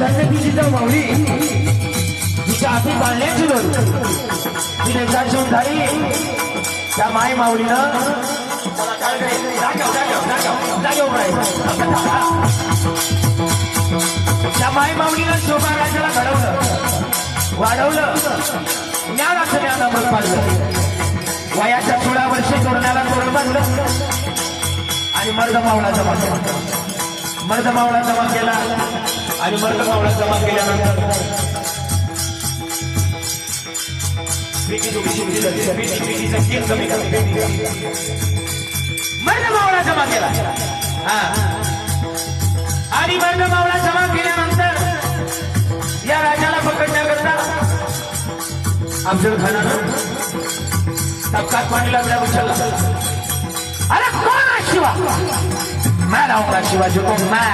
अरे धन्य तिची जाऊ माऊली तिच्या हाती बांधण्याची दोन तिने जाऊन झाली. त्या माय माऊलीनं मला काय करायचं? जाग्यावर, जाग्यावर, जाग्यावर, त्या माय माऊलीनं शोभा राजाला घडवलं. वाढवलं. ज्ञानाचं ज्ञान अंमल पाडलं वयाच्या सोळा वर्षी तोरणाला तोरण बांधलं. आणि मर्द मावळाचं जमा मर्द मावळा जमा केला आणि मर्द मावळा जमा केल्यानंतर कमी मर्द मावळा जमा केला. हा. आणि मर्द मावळा जमा केल्यानंतर या राजाला पकडण्याकरता अफजल खानानं तबकात पाणी लागल्या उचलला. मैं लावूंगा शिवाजी को मैं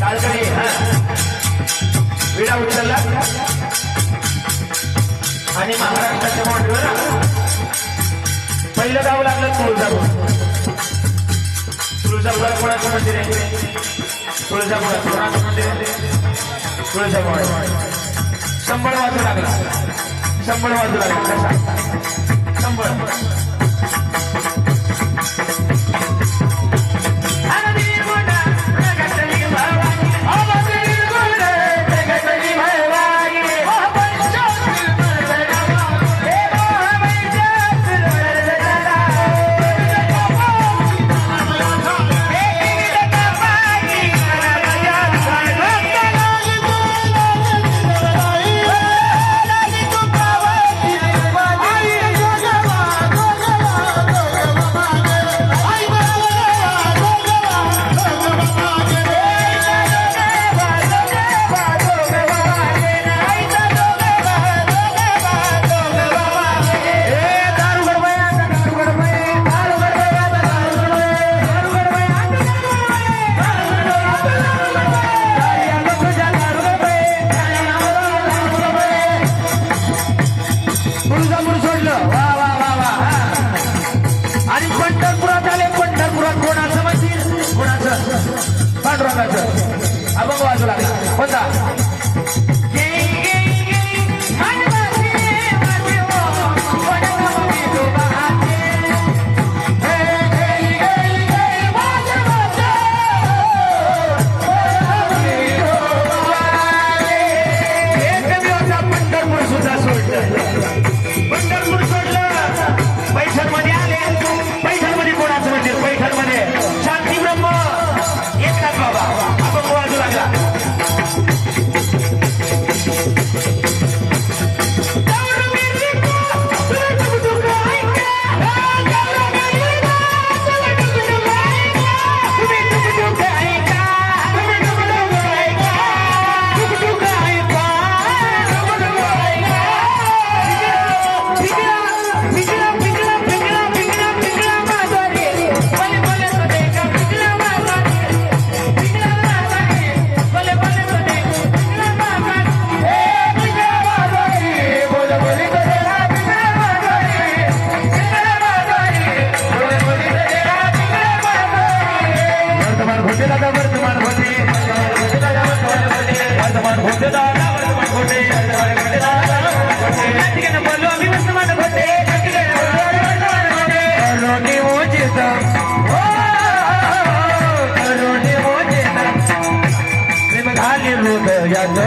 टाळकरी हा. विडा उचलला आणि महाराष्ट्राच्या मांडीवर पहिलं गाव लागलं तुळजापूर तुळजापुरात कोणाचं मंदिर आहे तुळजापुरात कोणाचं मंदिर आहे तुळजापूर संबळ वाजू लागला संबळ वाजू लागला कसा संबळ Bigilah.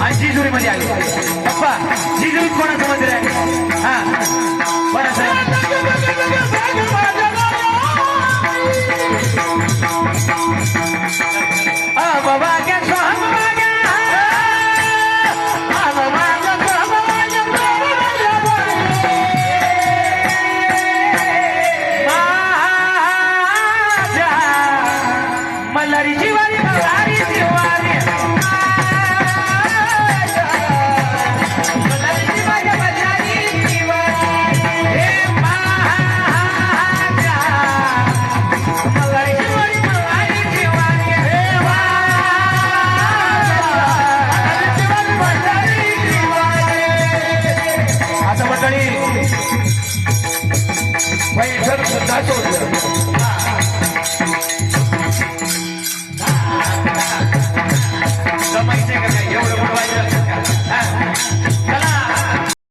आणि जेजुरीमध्ये आले पप्पा जेजुरीत कोणाचं मंदिर आहे हा 欢迎全部的男同。